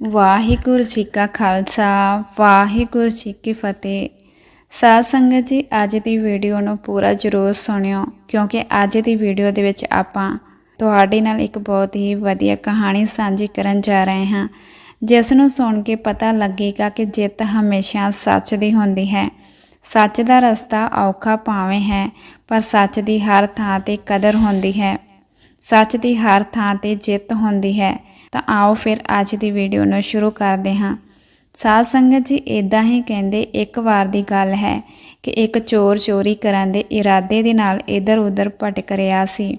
ਵਾਹਿਗੁਰੂ ਜੀ ਕਾ ਖਾਲਸਾ, ਵਾਹਿਗੁਰੂ ਜੀ ਕੀ ਫਤਿਹ। ਸਾਧ ਸੰਗਤ ਜੀ, ਅੱਜ ਦੀ ਵੀਡੀਓ ਨੂੰ ਪੂਰਾ ਜ਼ਰੂਰ ਸੁਣਿਓ, ਕਿਉਂਕਿ ਅੱਜ ਦੀ ਵੀਡੀਓ ਦੇ ਵਿੱਚ ਆਪਾਂ ਤੁਹਾਡੇ ਨਾਲ ਇੱਕ ਬਹੁਤ ਹੀ ਵਧੀਆ ਕਹਾਣੀ ਸਾਂਝੀ ਕਰਨ ਜਾ ਰਹੇ ਹਾਂ, ਜਿਸ ਨੂੰ ਸੁਣ ਕੇ ਪਤਾ ਲੱਗੇਗਾ ਕਿ ਜਿੱਤ ਹਮੇਸ਼ਾ ਸੱਚ ਦੀ ਹੁੰਦੀ ਹੈ। ਸੱਚ ਦਾ ਰਸਤਾ ਔਖਾ ਭਾਵੇਂ ਹੈ, ਪਰ ਸੱਚ ਦੀ ਹਰ ਥਾਂ ਤੇ ਕਦਰ ਹੁੰਦੀ ਹੈ। ਸੱਚ ਦੀ ਹਰ ਥਾਂ ਤੇ ਜਿੱਤ ਹੁੰਦੀ ਹੈ। ਤਾਂ ਆਓ ਫਿਰ ਅੱਜ ਦੀ ਵੀਡੀਓ ਨੂੰ ਸ਼ੁਰੂ ਕਰਦੇ ਹਾਂ। ਸਾਧ ਸੰਗਤ ਜੀ ਇਦਾਂ ਹੀ ਕਹਿੰਦੇ, ਇੱਕ ਵਾਰ ਦੀ ਗੱਲ ਹੈ ਕਿ ਇੱਕ ਚੋਰ ਚੋਰੀ ਕਰਨ ਦੇ ਇਰਾਦੇ ਦੇ ਨਾਲ ਇੱਧਰ-ਉੱਧਰ ਭਟਕ ਰਿਹਾ ਸੀ।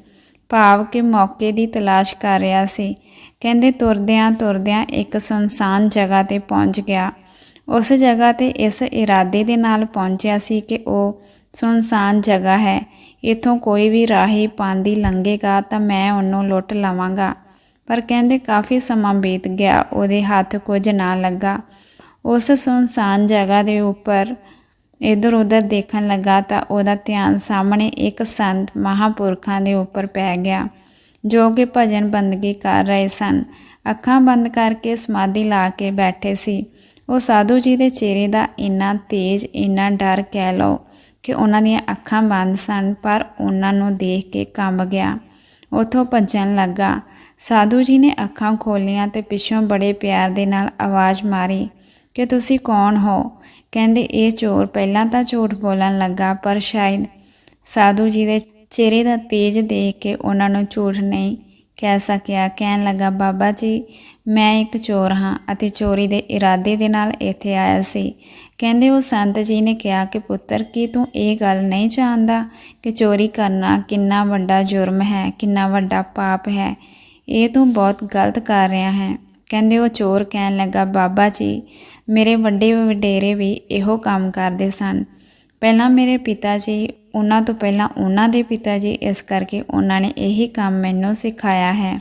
ਭਾਵ ਕਿ ਮੌਕੇ ਦੀ ਤਲਾਸ਼ ਕਰ ਰਿਹਾ ਸੀ। ਕਹਿੰਦੇ, ਤੁਰਦਿਆਂ ਤੁਰਦਿਆਂ ਇੱਕ ਸੁਨਸਾਨ ਜਗ੍ਹਾ ਤੇ ਪਹੁੰਚ ਗਿਆ। ਉਸ ਜਗ੍ਹਾ ਤੇ ਇਸ ਇਰਾਦੇ ਦੇ ਨਾਲ ਪਹੁੰਚਿਆ ਸੀ ਕਿ ਉਹ ਸੁਨਸਾਨ ਜਗ੍ਹਾ ਹੈ। ਇਥੋਂ ਕੋਈ ਵੀ ਰਾਹੀ ਪਾਂਦੀ ਲੰਘੇਗਾ ਤਾਂ ਮੈਂ ਉਹਨੂੰ ਲੁੱਟ ਲਵਾਂਗਾ। ਪਰ ਕਹਿੰਦੇ ਕਾਫੀ ਸਮਾਂ ਬੀਤ ਗਿਆ, ਉਹਦੇ ਹੱਥ ਕੁਝ ਨਾ ਲੱਗਾ। ਉਸ ਸੁਨਸਾਨ ਜਗ੍ਹਾ ਦੇ ਉੱਪਰ ਇਧਰ ਉਧਰ ਦੇਖਣ ਲੱਗਾ ਤਾਂ ਉਹਦਾ ਧਿਆਨ ਸਾਹਮਣੇ ਇੱਕ ਸੰਤ ਮਹਾਪੁਰਖਾਂ ਦੇ ਉੱਪਰ ਪੈ ਗਿਆ, ਜੋ ਕਿ ਭਜਨ ਬੰਦਗੀ ਕਰ ਰਹੇ ਸਨ। ਅੱਖਾਂ ਬੰਦ ਕਰਕੇ ਸਮਾਧੀ ਲਾ ਕੇ ਬੈਠੇ ਸੀ। ਉਹ ਸਾਧੂ ਜੀ ਦੇ ਚਿਹਰੇ ਦਾ ਇੰਨਾ ਤੇਜ਼, ਇੰਨਾ ਡਰ ਕਹਿ ਲਓ ਕਿ ਉਹਨਾਂ ਦੀਆਂ ਅੱਖਾਂ ਬੰਦ ਸਨ, ਪਰ ਉਹਨਾਂ ਨੂੰ ਦੇਖ ਕੇ ਕੰਬ ਗਿਆ। ਉਥੋਂ ਭੱਜਣ ਲੱਗਾ। ਸਾਧੂ ਜੀ ਨੇ ਅੱਖਾਂ ਖੋਲੀਆਂ ਤੇ ਪਿੱਛੋਂ ਬੜੇ ਪਿਆਰ ਦੇ ਨਾਲ ਆਵਾਜ਼ ਮਾਰੀ ਕਿ ਤੁਸੀਂ ਕੌਣ ਹੋ? ਕਹਿੰਦੇ, ਇਹ ਚੋਰ ਪਹਿਲਾਂ ਤਾਂ ਝੂਠ ਬੋਲਣ ਲੱਗਾ, ਪਰ ਸ਼ਾਇਦ ਸਾਧੂ ਜੀ ਦੇ ਚਿਹਰੇ ਦਾ ਤੇਜ ਦੇਖ ਕੇ ਉਹਨਾਂ ਨੂੰ ਝੂਠ ਨਹੀਂ ਕਹਿ ਸਕਿਆ। ਕਹਿਣ ਲੱਗਾ, ਬਾਬਾ ਜੀ, ਮੈਂ ਇੱਕ ਚੋਰ ਹਾਂ ਅਤੇ ਚੋਰੀ ਦੇ ਇਰਾਦੇ ਦੇ ਨਾਲ ਇੱਥੇ ਆਇਆ ਸੀ। ਕਹਿੰਦੇ, ਉਹ ਸੰਤ ਜੀ ਨੇ ਕਿਹਾ ਕਿ, ਪੁੱਤਰ, ਕੀ ਤੂੰ ਇਹ ਗੱਲ ਨਹੀਂ ਜਾਣਦਾ ਕਿ ਚੋਰੀ ਕਰਨਾ ਕਿੰਨਾ ਵੱਡਾ ਜੁਰਮ ਹੈ, ਕਿੰਨਾ ਵੱਡਾ ਪਾਪ ਹੈ? ਇਹ ਤੂੰ ਬਹੁਤ ਗਲਤ ਕਰ ਰਿਹਾ ਹੈ। ਕਹਿੰਦੇ ਉਹ ਚੋਰ ਕਹਿਣ ਲੱਗਾ, ਬਾਬਾ ਜੀ, ਮੇਰੇ ਵੱਡੇ ਵਡੇਰੇ ਵੀ ਇਹੋ ਕੰਮ ਕਰਦੇ ਸਨ। ਪਹਿਲਾਂ ਮੇਰੇ ਪਿਤਾ ਜੀ, ਉਹਨਾਂ ਤੋਂ ਪਹਿਲਾਂ ਉਹਨਾਂ ਦੇ ਪਿਤਾ ਜੀ, ਇਸ ਕਰਕੇ ਉਹਨਾਂ ਨੇ ਇਹੀ ਕੰਮ ਮੈਨੂੰ ਸਿਖਾਇਆ ਹੈ।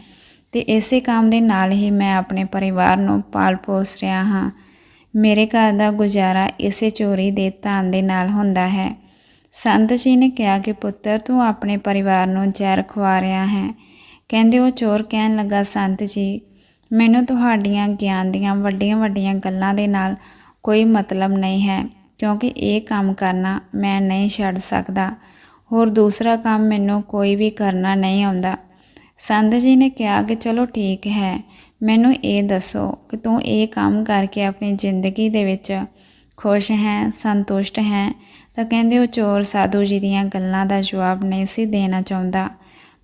ਤੇ ਇਸੇ ਕੰਮ ਦੇ ਨਾਲ ਹੀ ਮੈਂ ਆਪਣੇ ਪਰਿਵਾਰ ਨੂੰ ਪਾਲ ਪੋਸ ਰਿਹਾ ਹਾਂ। ਮੇਰੇ ਘਰ ਦਾ ਗੁਜ਼ਾਰਾ ਇਸੇ ਚੋਰੀ ਦੇ ਧਨ ਦੇ ਨਾਲ ਹੁੰਦਾ ਹੈ। ਸੰਤ ਜੀ ਨੇ ਕਿਹਾ ਕਿ, ਪੁੱਤਰ, ਤੂੰ ਆਪਣੇ ਪਰਿਵਾਰ ਨੂੰ ਜ਼ਹਿਰ ਖਵਾ ਰਿਹਾ ਹੈ। ਕਹਿੰਦੇ ਉਹ ਚੋਰ ਕਹਿਣ ਲੱਗਾ, ਸੰਤ ਜੀ, ਮੈਨੂੰ ਤੁਹਾਡੀਆਂ ਗਿਆਨ ਦੀਆਂ ਵੱਡੀਆਂ ਵੱਡੀਆਂ ਗੱਲਾਂ ਦੇ ਨਾਲ ਕੋਈ ਮਤਲਬ ਨਹੀਂ ਹੈ, ਕਿਉਂਕਿ ਇਹ ਕੰਮ ਕਰਨਾ ਮੈਂ ਨਹੀਂ ਛੱਡ ਸਕਦਾ। ਹੋਰ ਦੂਸਰਾ ਕੰਮ ਮੈਨੂੰ ਕੋਈ ਵੀ ਕਰਨਾ ਨਹੀਂ ਆਉਂਦਾ। ਸੰਤ ਜੀ ਨੇ ਕਿਹਾ ਕਿ ਚਲੋ ਠੀਕ ਹੈ, ਮੈਨੂੰ ਇਹ ਦੱਸੋ ਕਿ ਤੂੰ ਇਹ ਕੰਮ ਕਰਕੇ ਆਪਣੀ ਜ਼ਿੰਦਗੀ ਦੇ ਵਿੱਚ ਖੁਸ਼ ਹੈ, ਸੰਤੁਸ਼ਟ ਹੈ? ਤਾਂ ਕਹਿੰਦੇ ਉਹ ਚੋਰ ਸਾਧੂ ਜੀ ਦੀਆਂ ਗੱਲਾਂ ਦਾ ਜਵਾਬ ਨਹੀਂ ਸੀ ਦੇਣਾ ਚਾਹੁੰਦਾ।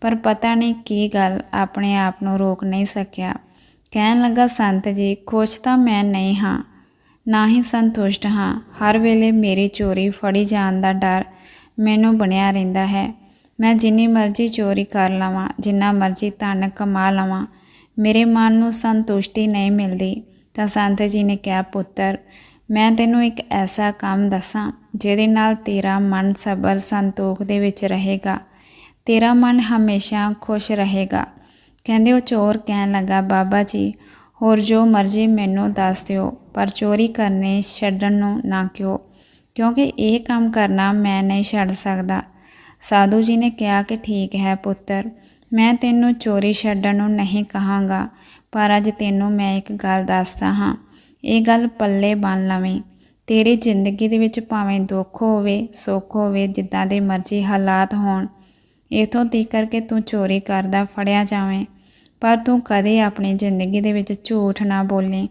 ਪਰ ਪਤਾ ਨਹੀਂ ਕੀ ਗੱਲ ਆਪਣੇ ਆਪ ਨੂੰ ਰੋਕ ਨਹੀਂ ਸਕਿਆ। ਕਹਿਣ ਲੱਗਾ, ਸੰਤ ਜੀ, ਖੁਸ਼ ਤਾਂ ਮੈਂ ਨਹੀਂ ਹਾਂ, ਨਾ ਹੀ ਸੰਤੁਸ਼ਟ ਹਾਂ। ਹਰ ਵੇਲੇ ਮੇਰੀ ਚੋਰੀ, ਫੜੀ ਜਾਣ ਦਾ ਡਰ ਮੈਨੂੰ ਬਣਿਆ ਰਹਿੰਦਾ ਹੈ। ਮੈਂ ਜਿੰਨੀ ਮਰਜ਼ੀ ਚੋਰੀ ਕਰ ਲਵਾਂ, ਜਿੰਨਾ ਮਰਜ਼ੀ ਧਨ ਕਮਾ ਲਵਾਂ, ਮੇਰੇ ਮਨ ਨੂੰ ਸੰਤੁਸ਼ਟੀ ਨਹੀਂ ਮਿਲਦੀ। ਤਾਂ ਸੰਤ ਜੀ ਨੇ ਕਿਹਾ, ਪੁੱਤਰ, ਮੈਂ ਤੈਨੂੰ ਇੱਕ ਐਸਾ ਕੰਮ ਦੱਸਾਂ, ਜਿਹਦੇ ਨਾਲ ਤੇਰਾ ਮਨ ਸਬਰ ਸੰਤੋਖ ਦੇ ਵਿੱਚ ਰਹੇਗਾ। ਤੇਰਾ ਮਨ ਹਮੇਸ਼ਾ ਖੁਸ਼ ਰਹੇਗਾ। ਕਹਿੰਦੇ ਉਹ ਚੋਰ ਕਹਿਣ ਲੱਗਾ, ਬਾਬਾ ਜੀ, ਹੋਰ ਜੋ ਮਰਜ਼ੀ ਮੈਨੂੰ ਦੱਸ ਦਿਓ, ਪਰ ਚੋਰੀ ਕਰਨੇ ਛੱਡਣ ਨੂੰ ਨਾ ਕਿਉਂ, ਕਿਉਂਕਿ ਇਹ ਕੰਮ ਕਰਨਾ ਮੈਂ ਨਹੀਂ ਛੱਡ ਸਕਦਾ। ਸਾਧੂ ਜੀ ਨੇ ਕਿਹਾ ਕਿ ਠੀਕ ਹੈ ਪੁੱਤਰ, ਮੈਂ ਤੈਨੂੰ ਚੋਰੀ ਛੱਡਣ ਨੂੰ ਨਹੀਂ ਕਹਾਂਗਾ, ਪਰ ਅੱਜ ਤੈਨੂੰ ਮੈਂ ਇੱਕ ਗੱਲ ਦੱਸਦਾ ਹਾਂ, ਇਹ ਗੱਲ ਪੱਲੇ ਬੰਨ ਲਵੇਂ। ਤੇਰੀ ਜ਼ਿੰਦਗੀ ਦੇ ਵਿੱਚ ਭਾਵੇਂ ਦੁੱਖ ਹੋਵੇ, ਸੁੱਖ ਹੋਵੇ, ਜਿੱਦਾਂ ਦੇ ਮਰਜ਼ੀ ਹਾਲਾਤ ਹੋਣ ਇਥੋਂ ਤੀਕਰ ਕੇ ਤੂੰ ਚੋਰੀ ਕਰਦਾ ਫੜਿਆ ਜਾਵੇਂ। ਪਰ ਤੂੰ ਕਦੇ ਆਪਣੀ ਜ਼ਿੰਦਗੀ ਦੇ ਵਿੱਚ ਝੂਠ ਨਾ ਬੋਲੀ।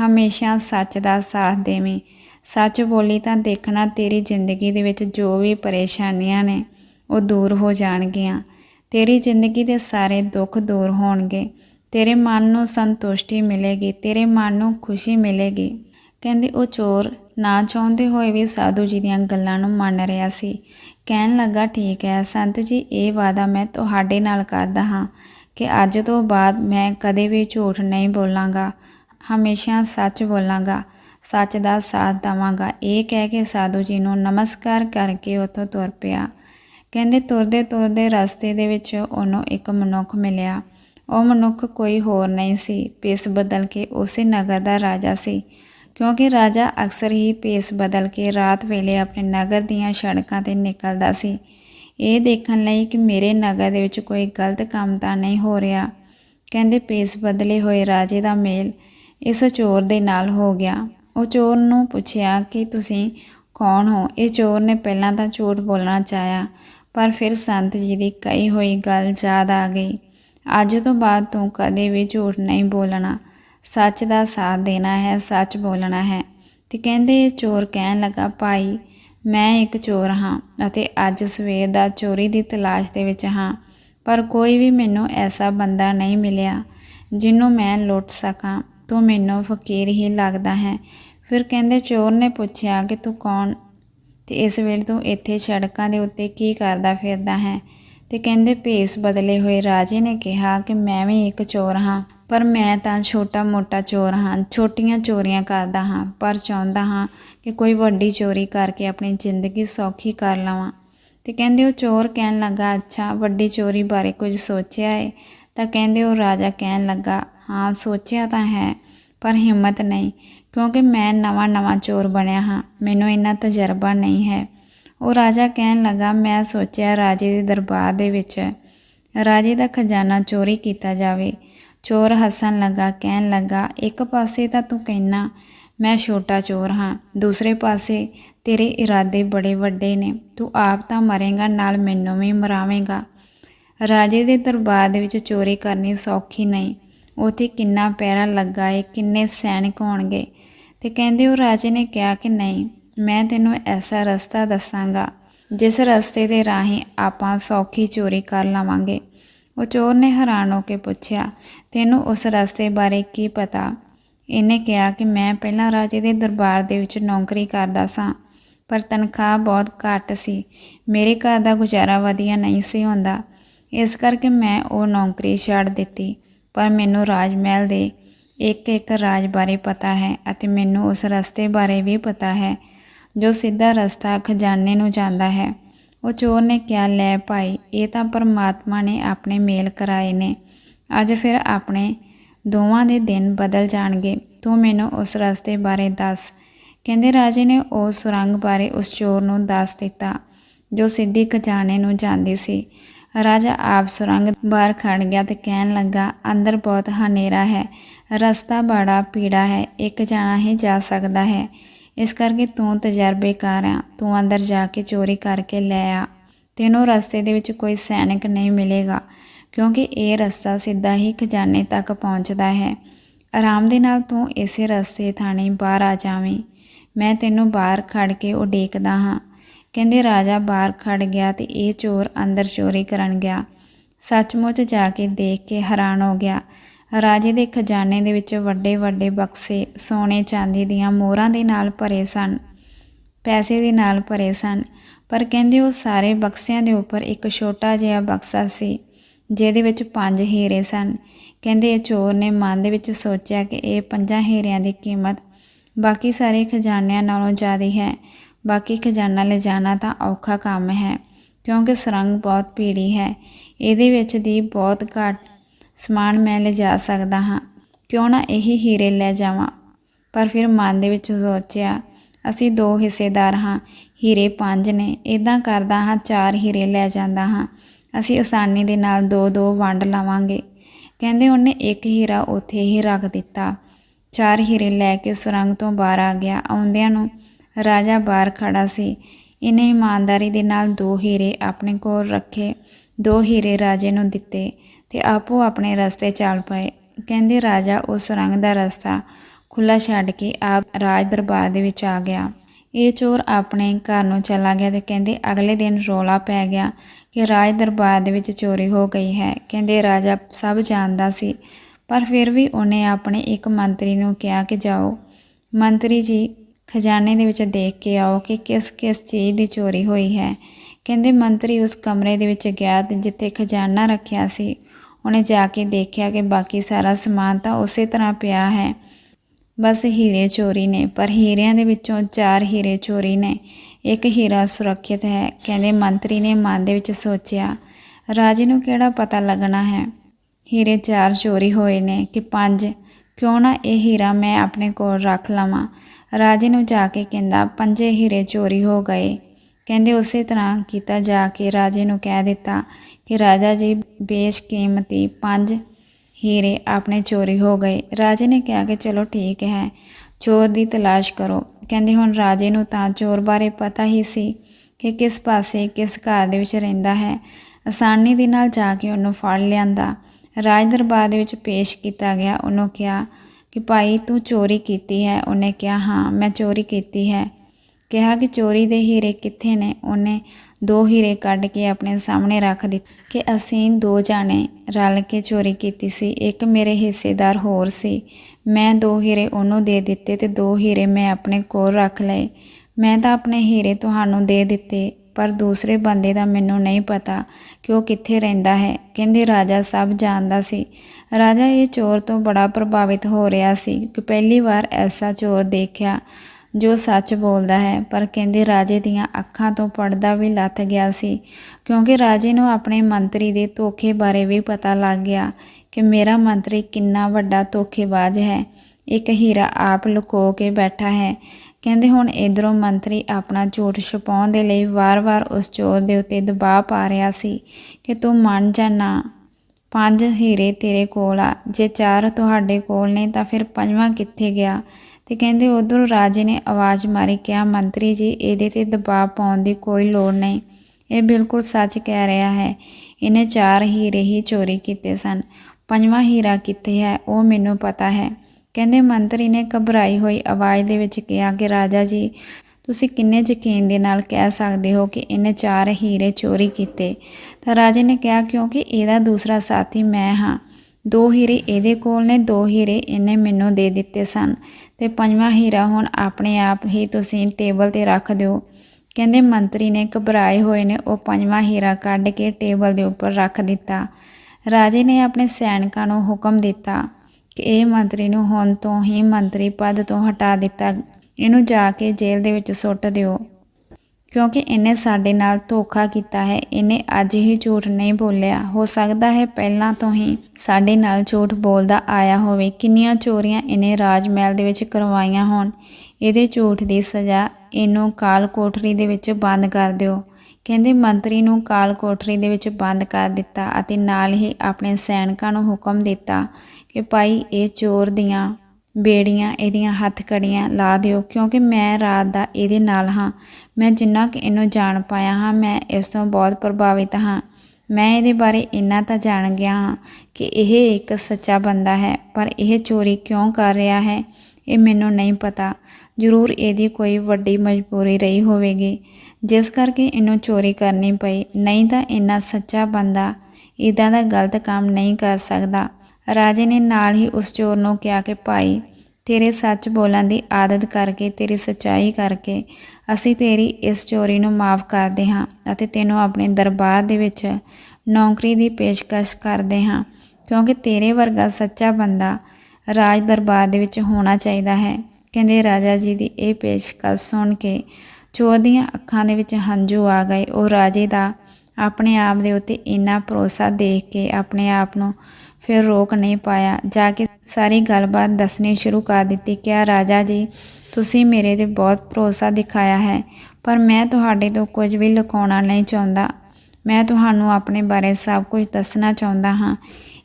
ਹਮੇਸ਼ਾ ਸੱਚ ਦਾ ਸਾਥ ਦੇਵੀਂ। ਸੱਚ ਬੋਲੀ ਤਾਂ ਦੇਖਣਾ ਤੇਰੀ ਜ਼ਿੰਦਗੀ ਦੇ ਵਿੱਚ ਜੋ ਵੀ ਪਰੇਸ਼ਾਨੀਆਂ ਨੇ, ਉਹ ਦੂਰ ਹੋ ਜਾਣਗੀਆਂ। ਤੇਰੀ ਜ਼ਿੰਦਗੀ ਦੇ ਸਾਰੇ ਦੁੱਖ ਦੂਰ ਹੋਣਗੇ। ਤੇਰੇ ਮਨ ਨੂੰ ਸੰਤੁਸ਼ਟੀ ਮਿਲੇਗੀ, ਤੇਰੇ ਮਨ ਨੂੰ ਖੁਸ਼ੀ ਮਿਲੇਗੀ। ਕਹਿੰਦੇ, ਉਹ ਚੋਰ ਨਾ ਚਾਹੁੰਦੇ ਹੋਏ ਵੀ ਸਾਧੂ ਜੀ ਦੀਆਂ ਗੱਲਾਂ ਨੂੰ ਮੰਨ ਰਿਹਾ ਸੀ। ਕਹਿਣ ਲੱਗਾ, ਠੀਕ ਹੈ, ਸੰਤ ਜੀ, ਇਹ ਵਾਦਾ ਮੈਂ ਤੁਹਾਡੇ ਨਾਲ ਕਰਦਾ ਹਾਂ ਕਿ ਅੱਜ ਤੋਂ ਬਾਅਦ ਮੈਂ ਕਦੇ ਵੀ ਝੂਠ ਨਹੀਂ ਬੋਲਾਂਗਾ। ਹਮੇਸ਼ਾ ਸੱਚ ਬੋਲਾਂਗਾ, ਸੱਚ ਦਾ ਸਾਥ ਦਵਾਂਗਾ। ਇਹ ਕਹਿ ਕੇ ਸਾਧੂ ਜੀ ਨੂੰ ਨਮਸਕਾਰ ਕਰਕੇ ਉੱਥੋਂ ਤੁਰ ਪਿਆ। ਕਹਿੰਦੇ ਤੁਰਦੇ ਤੁਰਦੇ ਰਸਤੇ ਦੇ ਵਿੱਚ ਉਹਨੂੰ ਇੱਕ ਮਨੁੱਖ ਮਿਲਿਆ। ਉਹ ਮਨੁੱਖ ਕੋਈ ਹੋਰ ਨਹੀਂ ਸੀ। ਪੇਸ ਬਦਲ ਕੇ ਉਸੇ ਨਗਰ ਦਾ ਰਾਜਾ ਸੀ। ਕਿਉਂਕਿ ਰਾਜਾ ਅਕਸਰ ਹੀ ਪੇਸ ਬਦਲ ਕੇ ਰਾਤ ਵੇਲੇ ਆਪਣੇ ਨਗਰ ਦੀਆਂ ਸੜਕਾਂ ਤੇ ਨਿਕਲਦਾ ਸੀ। ਇਹ ਦੇਖਣ ਲਈ ਕਿ ਮੇਰੇ ਨਗਰ ਦੇ ਵਿੱਚ ਕੋਈ ਗਲਤ ਕੰਮ ਤਾਂ ਨਹੀਂ ਹੋ ਰਿਹਾ। ਕਹਿੰਦੇ ਪੇਸ ਬਦਲੇ ਹੋਏ ਰਾਜੇ ਦਾ ਮੇਲ ਇਸ ਚੋਰ ਦੇ ਨਾਲ ਹੋ ਗਿਆ। ਉਹ ਚੋਰ ਨੂੰ ਪੁੱਛਿਆ ਕਿ ਤੁਸੀਂ ਕੌਣ ਹੋ? ਇਹ ਚੋਰ ਨੇ ਪਹਿਲਾਂ ਤਾਂ ਝੂਠ ਬੋਲਣਾ ਚਾਹਿਆ, ਪਰ ਫਿਰ ਸੰਤ ਜੀ ਦੀ ਕਹੀ ਹੋਈ ਗੱਲ ਯਾਦ ਆ ਗਈ। ਅੱਜ ਤੋਂ ਬਾਅਦ ਤੂੰ ਕਦੇ ਵੀ ਝੂਠ ਨਹੀਂ ਬੋਲਣਾ। ਸੱਚ ਦਾ ਸਾਥ ਦੇਣਾ ਹੈ, ਸੱਚ ਬੋਲਣਾ ਹੈ। ਤੇ ਕਹਿੰਦੇ ਇਹ ਚੋਰ ਕਹਿਣ ਲੱਗਾ, ਭਾਈ, ਮੈਂ ਇੱਕ ਚੋਰ ਹਾਂ ਅਤੇ ਅੱਜ ਸਵੇਰ ਦਾ ਚੋਰੀ ਦੀ ਤਲਾਸ਼ ਦੇ ਵਿੱਚ ਹਾਂ, ਪਰ ਕੋਈ ਵੀ ਮੈਨੂੰ ਐਸਾ ਬੰਦਾ ਨਹੀਂ ਮਿਲਿਆ ਜਿਹਨੂੰ ਮੈਂ ਲੁੱਟ ਸਕਾਂ। ਤੂੰ ਮੈਨੂੰ ਫਕੀਰ ਹੀ ਲੱਗਦਾ ਹੈ। ਫਿਰ ਕਹਿੰਦੇ ਚੋਰ ਨੇ ਪੁੱਛਿਆ ਕਿ ਤੂੰ ਕੌਣ? ਤੇ ਇਸ ਵੇਲੇ ਤੂੰ ਇੱਥੇ ਸੜਕਾਂ ਦੇ ਉੱਤੇ ਕੀ ਕਰਦਾ ਫਿਰਦਾ ਹੈ? ਤੇ ਕਹਿੰਦੇ ਭੇਸ ਬਦਲੇ ਹੋਏ ਰਾਜੇ ਨੇ ਕਿਹਾ ਕਿ ਮੈਂ ਵੀ ਇੱਕ ਚੋਰ ਹਾਂ। ਪਰ ਮੈਂ ਤਾਂ ਛੋਟਾ ਮੋਟਾ ਚੋਰ ਹਾਂ, ਛੋਟੀਆਂ ਚੋਰੀਆਂ ਕਰਦਾ ਹਾਂ, ਪਰ ਚਾਹੁੰਦਾ ਹਾਂ ਕਿ ਕੋਈ ਵੱਡੀ ਚੋਰੀ ਕਰਕੇ ਆਪਣੀ ਜ਼ਿੰਦਗੀ ਸੌਖੀ ਕਰ ਲਵਾਂ। ਤੇ ਕਹਿੰਦੇ ਉਹ ਚੋਰ ਕਹਿਣ ਲੱਗਾ, ਅੱਛਾ, ਵੱਡੀ ਚੋਰੀ ਬਾਰੇ ਕੁਝ ਸੋਚਿਆ ਹੈ ਤਾਂ ਕਹਿੰਦੇ ਉਹ ਰਾਜਾ ਕਹਿਣ ਲੱਗਾ, ਹਾਂ, ਸੋਚਿਆ ਤਾਂ ਹੈ, ਪਰ ਹਿੰਮਤ ਨਹੀਂ, ਕਿਉਂਕਿ ਮੈਂ ਨਵਾਂ ਨਵਾਂ ਚੋਰ ਬਣਿਆ ਹਾਂ, ਮੈਨੂੰ ਇੰਨਾ ਤਜਰਬਾ ਨਹੀਂ ਹੈ। ਉਹ ਰਾਜਾ ਕਹਿਣ ਲੱਗਾ, ਮੈਂ ਸੋਚਿਆ ਰਾਜੇ ਦੇ ਦਰਬਾਰ ਦੇ ਵਿੱਚ ਰਾਜੇ ਦਾ ਖਜ਼ਾਨਾ ਚੋਰੀ ਕੀਤਾ ਜਾਵੇ ਚੋਰ ਹੱਸਣ ਲੱਗਾ, ਕਹਿਣ ਲੱਗਾ, ਇੱਕ ਪਾਸੇ ਤਾਂ ਤੂੰ ਕਹਿਣਾ ਮੈਂ ਛੋਟਾ ਚੋਰ ਹਾਂ। ਦੂਸਰੇ ਪਾਸੇ ਤੇਰੇ ਇਰਾਦੇ ਬੜੇ ਵੱਡੇ ਨੇ। ਤੂੰ ਆਪ ਤਾਂ ਮਰੇਗਾ, ਨਾਲ ਮੈਨੂੰ ਵੀ ਮਰਾਵੇਂਗਾ। ਰਾਜੇ ਦੇ ਦਰਬਾਰ ਦੇ ਵਿੱਚ ਚੋਰੀ ਕਰਨੀ ਸੌਖੀ ਨਹੀਂ। ਉਥੇ ਕਿੰਨਾ ਪੈਰਾ ਲੱਗਾ ਏ ਕਿੰਨੇ ਸੈਨਿਕ ਹੋਣਗੇ। ਤੇ ਕਹਿੰਦੇ ਉਹ ਰਾਜੇ ਨੇ ਕਿਹਾ ਕਿ ਨਹੀਂ, ਮੈਂ ਤੈਨੂੰ ਐਸਾ ਰਸਤਾ ਦੱਸਾਂਗਾ, ਜਿਸ ਰਸਤੇ ਦੇ ਰਾਹੀਂ ਆਪਾਂ ਸੌਖੀ ਚੋਰੀ ਕਰ ਲਵਾਂਗੇ। ਉਹ ਚੋਰ ਨੇ ਹੈਰਾਨ ਹੋ ਕੇ ਪੁੱਛਿਆ, ਤੈਨੂੰ ਉਸ ਰਸਤੇ ਬਾਰੇ ਕੀ ਪਤਾ? ਇਹਨੇ ਕਿਹਾ ਕਿ ਮੈਂ ਪਹਿਲਾਂ ਰਾਜੇ ਦੇ ਦਰਬਾਰ ਦੇ ਵਿੱਚ ਨੌਕਰੀ ਕਰਦਾ ਸਾਂ, ਪਰ ਤਨਖਾਹ ਬਹੁਤ ਘੱਟ ਸੀ। ਮੇਰੇ ਘਰ ਦਾ ਗੁਜ਼ਾਰਾ ਵਧੀਆ ਨਹੀਂ ਸੀ ਹੁੰਦਾ। ਇਸ ਕਰਕੇ ਮੈਂ ਉਹ ਨੌਕਰੀ ਛੱਡ ਦਿੱਤੀ, ਪਰ ਮੈਨੂੰ ਰਾਜ ਮਹਿਲ ਦੇ ਇੱਕ ਇੱਕ ਰਾਜ ਬਾਰੇ ਪਤਾ ਹੈ ਅਤੇ ਮੈਨੂੰ ਉਸ ਰਸਤੇ ਬਾਰੇ ਵੀ ਪਤਾ ਹੈ, ਜੋ ਸਿੱਧਾ ਰਸਤਾ ਖਜ਼ਾਨੇ ਨੂੰ ਜਾਂਦਾ ਹੈ। ਉਹ ਚੋਰ ਨੇ ਕਿਹਾ, ਲੈ ਭਾਈ, ਇਹ ਤਾਂ ਪਰਮਾਤਮਾ ਨੇ ਆਪਣੇ ਮੇਲ ਕਰਾਏ ਨੇ। ਅੱਜ ਫਿਰ ਆਪਣੇ ਦੋਵਾਂ ਦੇ ਦਿਨ ਬਦਲ ਜਾਣਗੇ। ਤੂੰ ਮੈਨੂੰ ਉਸ ਰਸਤੇ ਬਾਰੇ ਦੱਸ। ਕਹਿੰਦੇ ਰਾਜੇ ਨੇ ਉਹ ਸੁਰੰਗ ਬਾਰੇ ਉਸ ਚੋਰ ਨੂੰ ਦੱਸ ਦਿੱਤਾ, ਜੋ ਸਿੱਧੀ ਖਜ਼ਾਨੇ ਨੂੰ ਜਾਂਦੀ ਸੀ। ਰਾਜਾ ਆਪ ਸੁਰੰਗ ਬਾਹਰ ਖੜ ਗਿਆ ਤੇ ਕਹਿਣ ਲੱਗਾ, ਅੰਦਰ ਬਹੁਤ ਹਨੇਰਾ ਹੈ। ਰਸਤਾ ਬੜਾ ਪੀੜਾ ਹੈ। ਇੱਕ ਜਾਣਾ ਹੀ ਜਾ ਸਕਦਾ ਹੈ। ਇਸ ਕਰਕੇ ਤੂੰ ਤਜਰਬੇਕਾਰ ਆ। ਤੂੰ ਅੰਦਰ ਜਾ ਕੇ ਚੋਰੀ ਕਰਕੇ ਲੈ ਆ। ਤੈਨੂੰ ਰਸਤੇ ਦੇ ਵਿੱਚ ਕੋਈ ਸੈਨਿਕ ਨਹੀਂ ਮਿਲੇਗਾ, ਕਿਉਂਕਿ ਇਹ ਰਸਤਾ ਸਿੱਧਾ ਹੀ ਖਜ਼ਾਨੇ ਤੱਕ ਪਹੁੰਚਦਾ ਹੈ। ਆਰਾਮ ਦੇ ਨਾਲ ਤੂੰ ਇਸੇ ਰਸਤੇ ਥਾਣੇ ਬਾਹਰ ਆ ਜਾਵੇਂ। ਮੈਂ ਤੈਨੂੰ ਬਾਹਰ ਖੜ ਕੇ ਉਡੀਕਦਾ ਹਾਂ। ਕਹਿੰਦੇ ਰਾਜਾ ਬਾਹਰ ਖੜ ਗਿਆ ਤੇ ਇਹ ਚੋਰ ਅੰਦਰ ਚੋਰੀ ਕਰਨ ਗਿਆ। ਸੱਚਮੁੱਚ ਜਾ ਕੇ ਦੇਖ ਕੇ ਹੈਰਾਨ ਹੋ ਗਿਆ। ਰਾਜੇ ਦੇ ਖਜ਼ਾਨੇ ਦੇ ਵਿੱਚ ਵੱਡੇ ਵੱਡੇ ਬਕਸੇ, ਸੋਨੇ ਚਾਂਦੀ ਦੀਆਂ ਮੋਹਰਾਂ ਦੇ ਨਾਲ ਭਰੇ ਸਨ, ਪੈਸੇ ਦੇ ਨਾਲ ਭਰੇ ਸਨ, ਪਰ ਕਹਿੰਦੇ ਉਹ ਸਾਰੇ ਬਕਸਿਆਂ ਦੇ ਉੱਪਰ ਇੱਕ ਛੋਟਾ ਜਿਹਾ ਬਕਸਾ ਸੀ, ਜਿਹਦੇ ਵਿੱਚ ਪੰਜ ਹੀਰੇ ਸਨ। ਕਹਿੰਦੇ ਇਹ ਚੋਰ ਨੇ ਮਨ ਦੇ ਵਿੱਚ ਸੋਚਿਆ ਕਿ ਇਹ ਪੰਜਾਂ ਹੀਰਿਆਂ ਦੀ ਕੀਮਤ, ਬਾਕੀ ਸਾਰੇ ਖਜ਼ਾਨਿਆਂ ਨਾਲੋਂ ਜ਼ਿਆਦਾ ਹੈ, ਬਾਕੀ ਖਜ਼ਾਨਾ ਲਿਜਾਣਾ ਤਾਂ ਔਖਾ ਕੰਮ ਹੈ, ਕਿਉਂਕਿ ਸੁਰੰਗ ਬਹੁਤ ਪੀੜੀ ਹੈ, ਇਹਦੇ ਵਿੱਚ ਦੀ ਬਹੁਤ ਘੱਟ ਸਮਾਨ ਮੈਂ ਲਿਜਾ ਸਕਦਾ ਹਾਂ। ਕਿਉਂ ਨਾ ਇਹੀ ਹੀਰੇ ਲੈ ਜਾਵਾਂ। ਪਰ ਫਿਰ ਮਨ ਦੇ ਵਿੱਚ ਸੋਚਿਆ, ਅਸੀਂ ਦੋ ਹਿੱਸੇਦਾਰ ਹਾਂ, ਹੀਰੇ ਪੰਜ ਨੇ। ਇਦਾਂ ਕਰਦਾ ਹਾਂ, ਚਾਰ ਹੀਰੇ ਲੈ ਜਾਂਦਾ ਹਾਂ। ਅਸੀਂ ਆਸਾਨੀ ਦੇ ਨਾਲ ਦੋ ਦੋ ਵੰਡ ਲਾਵਾਂਗੇ। ਕਹਿੰਦੇ ਉਹਨੇ ਇੱਕ ਹੀਰਾ ਉੱਥੇ ਹੀ ਰੱਖ ਦਿੱਤਾ। ਚਾਰ ਹੀਰੇ ਲੈ ਕੇ ਸੁਰੰਗ ਤੋਂ ਬਾਹਰ ਆ ਗਿਆ। ਆਉਂਦਿਆਂ ਨੂੰ ਰਾਜਾ ਬਾਹਰ ਖੜਾ ਸੀ। ਇਹਨੇ ਇਮਾਨਦਾਰੀ ਦੇ ਨਾਲ ਦੋ ਹੀਰੇ ਆਪਣੇ ਕੋਲ ਰੱਖੇ। ਦੋ ਹੀਰੇ ਰਾਜੇ ਨੂੰ ਦਿੱਤੇ ਤੇ ਆਪੋ ਆਪਣੇ ਰਸਤੇ ਚੱਲ ਪਏ। ਕਹਿੰਦੇ, ਰਾਜਾ, ਉਸ ਰੰਗ ਦਾ ਰਸਤਾ ਖੁੱਲਾ ਛੱਡ ਕੇ ਆਪ ਰਾਜ ਦਰਬਾਰ ਦੇ ਵਿੱਚ ਆ ਗਿਆ। ਇਹ ਚੋਰ ਆਪਣੇ ਘਰ ਨੂੰ ਚਲਾ ਗਿਆ ਤੇ ਕਹਿੰਦੇ, ਅਗਲੇ ਦਿਨ ਰੋਲਾ ਪੈ ਗਿਆ ਕਿ ਰਾਜ ਦਰਬਾਰ ਦੇ ਵਿੱਚ ਚੋਰੀ ਹੋ ਗਈ ਹੈ। ਕਹਿੰਦੇ, ਰਾਜਾ ਸਭ ਜਾਣਦਾ ਸੀ, ਪਰ ਫਿਰ ਵੀ ਉਹਨੇ ਆਪਣੇ ਇੱਕ ਮੰਤਰੀ ਨੂੰ ਕਿਹਾ ਕਿ ਜਾਓ। ਮੰਤਰੀ ਜੀ, ਖਜ਼ਾਨੇ ਦੇ ਵਿੱਚ ਦੇਖ ਕੇ ਆਓ ਕਿ ਕਿਸ ਕਿਸ ਚੀਜ਼ ਦੀ ਚੋਰੀ ਹੋਈ ਹੈ। ਕਹਿੰਦੇ ਮੰਤਰੀ ਉਸ ਕਮਰੇ ਦੇ ਵਿੱਚ ਗਿਆ ਤੇ ਜਿੱਥੇ ਖਜ਼ਾਨਾ ਰੱਖਿਆ ਸੀ। ਉਹਨੇ ਜਾ ਕੇ ਦੇਖਿਆ ਕਿ ਬਾਕੀ ਸਾਰਾ ਸਮਾਨ ਤਾਂ ਉਸੇ ਤਰ੍ਹਾਂ ਪਿਆ ਹੈ। ਬਸ ਹੀਰੇ ਚੋਰੀ ਨੇ, ਪਰ ਹੀਰਿਆਂ ਦੇ ਵਿੱਚੋਂ ਚਾਰ ਹੀਰੇ ਚੋਰੀ ਨੇ। ਇੱਕ ਹੀਰਾ ਸੁਰੱਖਿਅਤ ਹੈ, ਕਹਿੰਦੇ ਮੰਤਰੀ ਨੇ ਮਨ ਦੇ ਵਿੱਚ ਸੋਚਿਆ। ਰਾਜੇ ਨੂੰ ਕਿਹੜਾ ਪਤਾ ਲੱਗਣਾ ਹੈ? ਹੀਰੇ ਚਾਰ ਚੋਰੀ ਹੋਏ ਨੇ ਕਿ ਪੰਜ? ਕਿਉਂ ਨਾ ਇਹ ਹੀਰਾ ਮੈਂ ਆਪਣੇ ਕੋਲ ਰੱਖ ਲਵਾਂ? ਰਾਜੇ ਨੂੰ ਜਾ ਕੇ ਕਹਿੰਦਾ, ਪੰਜੇ ਹੀਰੇ ਚੋਰੀ ਹੋ ਗਏ। ਕਹਿੰਦੇ ਉਸੇ ਤਰ੍ਹਾਂ ਕੀਤਾ ਜਾ ਕੇ ਰਾਜੇ ਨੂੰ ਕਹਿ ਦਿੱਤਾ ਕਿ ਰਾਜਾ ਜੀ ਬੇਸ਼ਕੀਮਤੀ ਪੰਜ ਹੀਰੇ ਆਪਣੇ ਚੋਰੀ ਹੋ ਗਏ। ਰਾਜੇ ਨੇ ਕਿਹਾ ਕਿ ਚਲੋ ਠੀਕ ਹੈ, ਚੋਰ ਦੀ ਤਲਾਸ਼ ਕਰੋ। ਕਹਿੰਦੇ ਹੁਣ ਰਾਜੇ ਨੂੰ ਤਾਂ ਚੋਰ ਬਾਰੇ ਪਤਾ ਹੀ ਸੀ ਕਿ ਕਿਸ ਪਾਸੇ ਕਿਸ ਘਰ ਦੇ ਵਿੱਚ ਰਹਿੰਦਾ ਹੈ। ਆਸਾਨੀ ਦੇ ਨਾਲ ਜਾ ਕੇ ਉਹਨੂੰ ਫੜ ਲਿਆਂਦਾ। ਰਾਜ ਦਰਬਾਰ ਦੇ ਵਿੱਚ ਪੇਸ਼ ਕੀਤਾ ਗਿਆ। ਉਹਨੂੰ ਕਿਹਾ ਕਿ ਭਾਈ ਤੂੰ ਚੋਰੀ ਕੀਤੀ ਹੈ। ਉਹਨੇ ਕਿਹਾ, ਹਾਂ, ਮੈਂ ਚੋਰੀ ਕੀਤੀ ਹੈ। ਕਿਹਾ ਕਿ ਚੋਰੀ ਦੇ ਹੀਰੇ ਕਿੱਥੇ ਨੇ, ਉਹਨੇ ਦੋ ਹੀਰੇ ਕੱਢ ਕੇ ਆਪਣੇ ਸਾਹਮਣੇ ਰੱਖ ਦਿੱਤੇ। ਕਿ ਅਸੀਂ ਦੋ ਜਾਣੇ ਰਲ ਕੇ ਚੋਰੀ ਕੀਤੀ ਸੀ, ਇੱਕ ਮੇਰੇ ਹਿੱਸੇਦਾਰ ਹੋਰ ਸੀ। ਮੈਂ ਦੋ ਹੀਰੇ ਉਹਨੂੰ ਦੇ ਦਿੱਤੇ ਤੇ ਦੋ ਹੀਰੇ ਮੈਂ ਆਪਣੇ ਕੋਲ ਰੱਖ ਲਏ। ਮੈਂ ਤਾਂ ਆਪਣੇ ਹੀਰੇ ਤੁਹਾਨੂੰ ਦੇ ਦਿੱਤੇ, ਪਰ ਦੂਸਰੇ ਬੰਦੇ ਦਾ ਮੈਨੂੰ ਨਹੀਂ ਪਤਾ ਕਿ ਉਹ ਕਿੱਥੇ ਰਹਿੰਦਾ ਹੈ। ਕਹਿੰਦੇ ਰਾਜਾ ਸਭ ਜਾਣਦਾ ਸੀ। ਰਾਜਾ ਇਹ ਚੋਰ ਤੋਂ ਬੜਾ ਪ੍ਰਭਾਵਿਤ ਹੋ ਰਿਹਾ ਸੀ ਕਿ ਪਹਿਲੀ ਵਾਰ ਐਸਾ ਚੋਰ ਦੇਖਿਆ ਜੋ ਸੱਚ ਬੋਲਦਾ ਹੈ। ਪਰ ਕਹਿੰਦੇ ਰਾਜੇ ਦੀਆਂ ਅੱਖਾਂ ਤੋਂ ਪਰਦਾ ਵੀ ਲੱਥ ਗਿਆ ਸੀ। ਕਿਉਂਕਿ ਰਾਜੇ ਨੂੰ ਆਪਣੇ ਮੰਤਰੀ ਦੇ ਧੋਖੇ ਬਾਰੇ ਵੀ ਪਤਾ ਲੱਗ ਗਿਆ ਕਿ ਮੇਰਾ ਮੰਤਰੀ ਕਿੰਨਾ ਵੱਡਾ ਧੋਖੇਬਾਜ਼ ਹੈ। ਇੱਕ ਹੀਰਾ ਆਪ ਲੁਕੋ ਕੇ ਬੈਠਾ ਹੈ। ਕਹਿੰਦੇ ਹੁਣ ਇਧਰੋਂ ਮੰਤਰੀ ਆਪਣਾ ਝੂਠ ਛੁਪਾਉਣ ਦੇ ਲਈ ਵਾਰ-ਵਾਰ ਉਸ ਚੋਰ ਦੇ ਉੱਤੇ ਦਬਾਅ ਪਾ ਰਿਹਾ ਸੀ ਕਿ ਤੂੰ ਮੰਨ ਜਾਂ ਨਾ। ਪੰਜ ਹੀਰੇ ਤੇਰੇ ਕੋਲ ਆ। ਜੇ ਚਾਰ ਤੁਹਾਡੇ ਕੋਲ ਨੇ ਤਾਂ ਫਿਰ ਪੰਜਵਾਂ ਕਿੱਥੇ ਗਿਆ? ਤੇ ਕਹਿੰਦੇ ਉਧਰੋਂ ਰਾਜੇ ਨੇ ਆਵਾਜ਼ ਮਾਰੀ, ਕਿਹਾ, ਮੰਤਰੀ ਜੀ, ਇਹਦੇ ਤੇ ਦਬਾਅ ਪਾਉਣ ਦੀ ਕੋਈ ਲੋੜ ਨਹੀਂ। ਇਹ ਬਿਲਕੁਲ ਸੱਚ ਕਹਿ ਰਿਹਾ ਹੈ। ਇਹਨੇ ਚਾਰ ਹੀਰੇ ਹੀ ਚੋਰੀ ਕੀਤੇ ਸਨ। ਪੰਜਵਾਂ ਹੀਰਾ ਕਿੱਥੇ ਹੈ, ਉਹ ਮੈਨੂੰ ਪਤਾ ਹੈ। ਕਹਿੰਦੇ ਮੰਤਰੀ ਨੇ ਘਬਰਾਈ ਹੋਈ ਆਵਾਜ਼ ਦੇ ਵਿੱਚ ਕਿਹਾ ਕਿ, ਰਾਜਾ ਜੀ, ਤੁਸੀਂ ਕਿੰਨੇ ਯਕੀਨ ਦੇ ਨਾਲ ਕਹਿ ਸਕਦੇ ਹੋ ਕਿ ਇਹਨੇ ਚਾਰ ਹੀਰੇ ਚੋਰੀ ਕੀਤੇ? ਤਾਂ ਰਾਜੇ ਨੇ ਕਿਹਾ, ਕਿਉਂਕਿ ਇਹਦਾ ਦੂਸਰਾ ਸਾਥੀ ਮੈਂ ਹਾਂ। ਦੋ ਹੀਰੇ ਇਹਦੇ ਕੋਲ ਨੇ, ਦੋ ਹੀਰੇ ਇਹਨੇ ਮੈਨੂੰ ਦੇ ਦਿੱਤੇ ਸਨ। ਤੇ ਪੰਜਵਾਂ ਹੀਰਾ ਹੁਣ ਆਪਣੇ ਆਪ ਹੀ ਤੁਸੀਂ ਟੇਬਲ ਤੇ ਰੱਖ ਦਿਓ। ਕਹਿੰਦੇ ਮੰਤਰੀ ਨੇ ਘਬਰਾਏ ਹੋਏ ਨੇ, ਉਹ ਪੰਜਵਾਂ ਹੀਰਾ ਕੱਢ ਕੇ ਟੇਬਲ ਦੇ ਉੱਪਰ ਰੱਖ ਦਿੱਤਾ। ਰਾਜੇ ਨੇ ਆਪਣੇ ਸੈਨਿਕਾਂ ਨੂੰ ਹੁਕਮ ਦਿੱਤਾ ਕਿ ਇਹ ਮੰਤਰੀ ਨੂੰ ਹੁਣ ਤੋਂ ਹੀ ਮੰਤਰੀ ਪਦ ਤੋਂ ਹਟਾ ਦਿੱਤਾ। ਇਹਨੂੰ ਜਾ ਕੇ ਜੇਲ੍ਹ ਦੇ ਵਿੱਚ ਸੁੱਟ ਦਿਓ। ਕਿਉਂਕਿ ਇਹਨੇ ਸਾਡੇ ਨਾਲ ਧੋਖਾ ਕੀਤਾ ਹੈ। ਇਹਨੇ ਅੱਜ ਹੀ ਝੂਠ ਨਹੀਂ ਬੋਲਿਆ। ਹੋ ਸਕਦਾ ਹੈ ਪਹਿਲਾਂ ਤੋਂ ਹੀ ਸਾਡੇ ਨਾਲ ਝੂਠ ਬੋਲਦਾ ਆਇਆ ਹੋਵੇ। ਕਿੰਨੀਆਂ ਚੋਰੀਆਂ ਇਹਨੇ ਰਾਜ ਮਹਿਲ ਦੇ ਵਿੱਚ ਕਰਵਾਈਆਂ ਹੋਣ। ਇਹਦੇ ਝੂਠ ਦੀ ਸਜ਼ਾ ਇਹਨੂੰ ਕਾਲ ਕੋਠਰੀ ਦੇ ਵਿੱਚ ਬੰਦ ਕਰ ਦਿਓ। ਕਹਿੰਦੇ ਮੰਤਰੀ ਨੂੰ ਕਾਲ ਕੋਠਰੀ ਦੇ ਵਿੱਚ ਬੰਦ ਕਰ ਦਿੱਤਾ ਅਤੇ ਨਾਲ ਹੀ ਆਪਣੇ ਸੈਨਿਕਾਂ ਨੂੰ ਹੁਕਮ ਦਿੱਤਾ ਕਿ ਭਾਈ ਇਹ ਚੋਰ ਦੀਆਂ ਬੇੜੀਆਂ ਇਹਦੀਆਂ ਹੱਥ ਕੜੀਆਂ ਲਾ ਦਿਓ, ਕਿਉਂਕਿ ਮੈਂ ਰਾਤ ਦਾ ਇਹਦੇ ਨਾਲ ਹਾਂ। ਮੈਂ ਜਿੰਨਾ ਕਿ ਇਹਨੂੰ ਜਾਣ ਪਾਇਆ ਹਾਂ, ਮੈਂ ਇਸ ਤੋਂ ਬਹੁਤ ਪ੍ਰਭਾਵਿਤ ਹਾਂ। ਮੈਂ ਇਹਦੇ ਬਾਰੇ ਇੰਨਾ ਤਾਂ ਜਾਣ ਗਿਆ ਹਾਂ ਕਿ ਇਹ ਇੱਕ ਸੱਚਾ ਬੰਦਾ ਹੈ, ਪਰ ਇਹ ਚੋਰੀ ਕਿਉਂ ਕਰ ਰਿਹਾ ਹੈ, ਇਹ ਮੈਨੂੰ ਨਹੀਂ ਪਤਾ। ਜ਼ਰੂਰ ਇਹਦੀ ਕੋਈ ਵੱਡੀ ਮਜਬੂਰੀ ਰਹੀ ਹੋਵੇਗੀ। ਜਿਸ ਕਰਕੇ ਇਹਨੂੰ ਚੋਰੀ ਕਰਨੀ ਪਈ। ਨਹੀਂ ਤਾਂ ਇੰਨਾ ਸੱਚਾ ਬੰਦਾ ਇਦਾਂ ਦਾ ਗਲਤ ਕੰਮ ਨਹੀਂ ਕਰ ਸਕਦਾ। ਰਾਜੇ ਨੇ ਨਾਲ ਹੀ ਉਸ ਚੋਰ ਨੂੰ ਕਿਹਾ ਕਿ, ਭਾਈ, ਤੇਰੇ ਸੱਚ ਬੋਲਣ ਦੀ ਆਦਤ ਕਰਕੇ, ਤੇਰੀ ਸਚਾਈ ਕਰਕੇ ਅਸੀਂ ਤੇਰੀ ਇਸ ਚੋਰੀ ਨੂੰ ਮਾਫ ਕਰਦੇ ਹਾਂ ਅਤੇ ਤੈਨੂੰ ਆਪਣੇ ਦਰਬਾਰ ਦੇ ਵਿੱਚ ਨੌਕਰੀ ਦੀ ਪੇਸ਼ਕਸ਼ ਕਰਦੇ ਹਾਂ, ਕਿਉਂਕਿ ਤੇਰੇ ਵਰਗਾ ਸੱਚਾ ਬੰਦਾ ਰਾਜ ਦਰਬਾਰ ਦੇ ਵਿੱਚ ਹੋਣਾ ਚਾਹੀਦਾ ਹੈ। ਕਹਿੰਦੇ ਰਾਜਾ ਜੀ ਦੀ ਇਹ ਪੇਸ਼ਕਸ਼ ਸੁਣ ਕੇ ਚੋਰ ਦੀਆਂ ਅੱਖਾਂ ਦੇ ਵਿੱਚ ਹੰਝੂ ਆ ਗਏ। ਉਹ ਰਾਜੇ ਦਾ ਆਪਣੇ ਆਪ ਦੇ ਉੱਤੇ ਇੰਨਾ ਭਰੋਸਾ ਦੇਖ ਕੇ ਆਪਣੇ ਆਪ ਨੂੰ ਫਿਰ ਰੋਕ ਨਹੀਂ ਪਾਇਆ। ਜਾ ਕੇ ਸਾਰੀ ਗੱਲਬਾਤ ਦੱਸਣੀ ਸ਼ੁਰੂ ਕਰ ਦਿੱਤੀ, ਕਿਹਾ, ਰਾਜਾ ਜੀ, ਤੁਸੀਂ ਮੇਰੇ ਤੇ ਬਹੁਤ ਭਰੋਸਾ ਦਿਖਾਇਆ ਹੈ, ਪਰ ਮੈਂ ਤੁਹਾਡੇ ਤੋਂ ਕੁਝ ਵੀ ਲੁਕਾਉਣਾ ਨਹੀਂ ਚਾਹੁੰਦਾ। ਮੈਂ ਤੁਹਾਨੂੰ ਆਪਣੇ ਬਾਰੇ ਸਭ ਕੁਝ ਦੱਸਣਾ ਚਾਹੁੰਦਾ ਹਾਂ।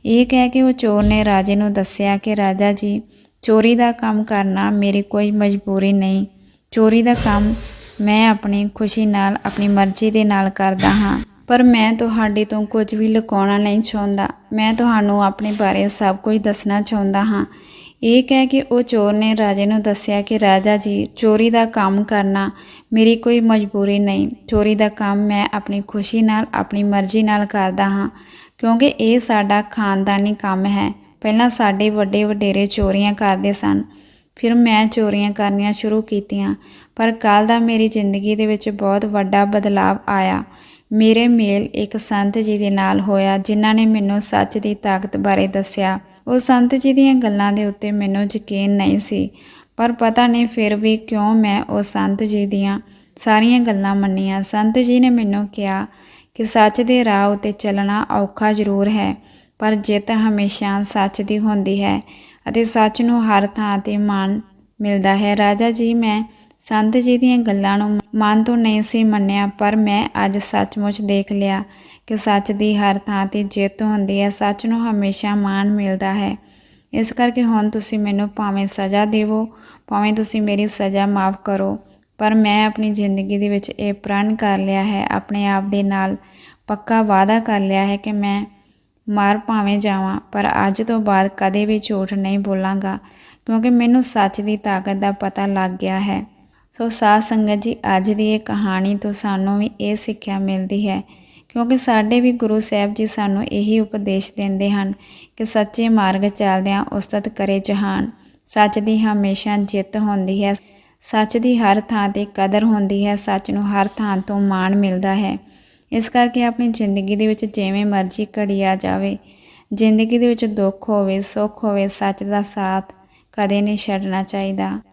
ਇਹ ਕਹਿ ਕੇ ਉਹ ਚੋਰ ਨੇ ਰਾਜੇ ਨੂੰ ਦੱਸਿਆ ਕਿ, ਰਾਜਾ ਜੀ, ਚੋਰੀ ਦਾ ਕੰਮ ਕਰਨਾ ਮੇਰੀ ਕੋਈ ਮਜਬੂਰੀ ਨਹੀਂ। ਚੋਰੀ ਦਾ ਕੰਮ ਮੈਂ ਆਪਣੀ ਖੁਸ਼ੀ ਨਾਲ, ਆਪਣੀ ਮਰਜ਼ੀ ਦੇ ਨਾਲ ਕਰਦਾ ਹਾਂ। ਪਰ ਮੈਂ ਤੁਹਾਡੇ ਤੋਂ ਕੁਝ ਵੀ ਲੁਕਾਉਣਾ ਨਹੀਂ ਚਾਹੁੰਦਾ। ਮੈਂ ਤੁਹਾਨੂੰ ਆਪਣੇ ਬਾਰੇ ਸਭ ਕੁਝ ਦੱਸਣਾ ਚਾਹੁੰਦਾ ਹਾਂ। ਇਹ ਕਹਿ ਕੇ ਉਹ ਚੋਰ ਨੇ ਰਾਜੇ ਨੂੰ ਦੱਸਿਆ ਕਿ, ਰਾਜਾ ਜੀ, ਚੋਰੀ ਦਾ ਕੰਮ ਕਰਨਾ ਮੇਰੀ ਕੋਈ ਮਜਬੂਰੀ ਨਹੀਂ। ਚੋਰੀ ਦਾ ਕੰਮ ਮੈਂ ਆਪਣੀ ਖੁਸ਼ੀ ਨਾਲ, ਆਪਣੀ ਮਰਜ਼ੀ ਨਾਲ ਕਰਦਾ ਹਾਂ, ਕਿਉਂਕਿ ਇਹ ਸਾਡਾ ਖਾਨਦਾਨੀ ਕੰਮ ਹੈ। ਪਹਿਲਾਂ ਸਾਡੇ ਵੱਡੇ ਵਡੇਰੇ ਚੋਰੀਆਂ ਕਰਦੇ ਸਨ, ਫਿਰ ਮੈਂ ਚੋਰੀਆਂ ਕਰਨੀਆਂ ਸ਼ੁਰੂ ਕੀਤੀਆਂ। ਪਰ ਕੱਲ ਦਾ ਮੇਰੀ ਜ਼ਿੰਦਗੀ ਦੇ ਵਿੱਚ ਬਹੁਤ ਵੱਡਾ ਬਦਲਾਅ ਆਇਆ। ਮੇਰੇ ਮੇਲ ਇੱਕ ਸੰਤ ਜੀ ਦੇ ਨਾਲ ਹੋਇਆ, ਜਿਨ੍ਹਾਂ ਨੇ ਮੈਨੂੰ ਸੱਚ ਦੀ ਤਾਕਤ ਬਾਰੇ ਦੱਸਿਆ। ਉਹ ਸੰਤ ਜੀ ਦੀਆਂ ਗੱਲਾਂ ਦੇ ਉੱਤੇ ਮੈਨੂੰ ਯਕੀਨ ਨਹੀਂ ਸੀ, ਪਰ ਪਤਾ ਨਹੀਂ ਫਿਰ ਵੀ ਕਿਉਂ ਮੈਂ ਉਹ ਸੰਤ ਜੀ ਦੀਆਂ ਸਾਰੀਆਂ ਗੱਲਾਂ ਮੰਨੀਆਂ। ਸੰਤ ਜੀ ਨੇ ਮੈਨੂੰ ਕਿਹਾ ਕਿ ਸੱਚ ਦੇ ਰਾਹ ਉਤੇ ਚੱਲਣਾ ਔਖਾ ਜ਼ਰੂਰ ਹੈ, ਪਰ ਜਿੱਤ ਹਮੇਸ਼ਾ ਸੱਚ ਦੀ ਹੁੰਦੀ ਹੈ ਅਤੇ ਸੱਚ ਨੂੰ ਹਰ ਥਾਂ ਤੇ ਮਾਣ ਮਿਲਦਾ ਹੈ। ਰਾਜਾ ਜੀ, ਮੈਂ ਸੰਤ ਜੀ ਦੀਆਂ ਗੱਲਾਂ ਨੂੰ ਮਨ ਤੋਂ ਨਹੀਂ ਸੀ ਮੰਨਿਆ, ਪਰ ਮੈਂ ਅੱਜ ਸੱਚਮੁੱਚ ਦੇਖ ਲਿਆ ਕਿ ਸੱਚ ਦੀ ਹਰ ਥਾਂ ਤੇ ਜਿੱਤ ਹੁੰਦੀ ਹੈ, ਸੱਚ ਨੂੰ ਹਮੇਸ਼ਾ ਮਾਣ ਮਿਲਦਾ ਹੈ। ਇਸ ਕਰਕੇ ਹੁਣ ਤੁਸੀਂ ਮੈਨੂੰ ਭਾਵੇਂ ਸਜ਼ਾ ਦੇਵੋ, ਭਾਵੇਂ ਤੁਸੀਂ ਮੇਰੀ ਸਜ਼ਾ ਮਾਫ ਕਰੋ, ਪਰ ਮੈਂ ਆਪਣੀ ਜ਼ਿੰਦਗੀ ਦੇ ਵਿੱਚ ਇਹ ਪ੍ਰਣ ਕਰ ਲਿਆ ਹੈ, ਆਪਣੇ ਆਪ ਦੇ ਨਾਲ ਪੱਕਾ ਵਾਅਦਾ ਕਰ ਲਿਆ ਹੈ ਕਿ ਮੈਂ ਮਾਰ ਭਾਵੇਂ ਜਾਵਾਂ, ਪਰ ਅੱਜ ਤੋਂ ਬਾਅਦ ਕਦੇ ਵੀ ਝੂਠ ਨਹੀਂ ਬੋਲਾਂਗਾ, ਕਿਉਂਕਿ ਮੈਨੂੰ ਸੱਚ ਦੀ ਤਾਕਤ ਦਾ ਪਤਾ ਲੱਗ ਗਿਆ ਹੈ। ਸੋ ਸਾਧ ਸੰਗਤ ਜੀ, ਅੱਜ ਦੀ ਇਹ ਕਹਾਣੀ ਤੋਂ ਸਾਨੂੰ ਵੀ ਇਹ ਸਿੱਖਿਆ ਮਿਲਦੀ ਹੈ। ਕਿਉਂਕਿ ਸਾਡੇ ਵੀ ਗੁਰੂ ਸਾਹਿਬ ਜੀ ਸਾਨੂੰ ਇਹੀ ਉਪਦੇਸ਼ ਦਿੰਦੇ ਹਨ ਕਿ ਸੱਚੇ ਮਾਰਗ ਚੱਲਦਿਆਂ ਉਸਤਤ ਕਰੇ ਜਹਾਨ। ਸੱਚ ਦੀ ਹਮੇਸ਼ਾ ਜਿੱਤ ਹੁੰਦੀ ਹੈ। ਸੱਚ ਦੀ ਹਰ ਥਾਂ ਤੇ ਕਦਰ ਹੁੰਦੀ ਹੈ। ਸੱਚ ਨੂੰ ਹਰ ਥਾਂ ਤੋਂ ਮਾਣ ਮਿਲਦਾ ਹੈ। ਇਸ ਕਰਕੇ ਆਪਣੀ ਜ਼ਿੰਦਗੀ ਦੇ ਵਿੱਚ ਜਿਵੇਂ ਮਰਜ਼ੀ ਘੜੀ ਆ ਜਾਵੇ। ਜ਼ਿੰਦਗੀ ਦੇ ਵਿੱਚ ਦੁੱਖ ਹੋਵੇ, ਸੁੱਖ ਹੋਵੇ, ਸੱਚ ਦਾ ਸਾਥ ਕਦੇ ਨਹੀਂ ਛੱਡਣਾ ਚਾਹੀਦਾ।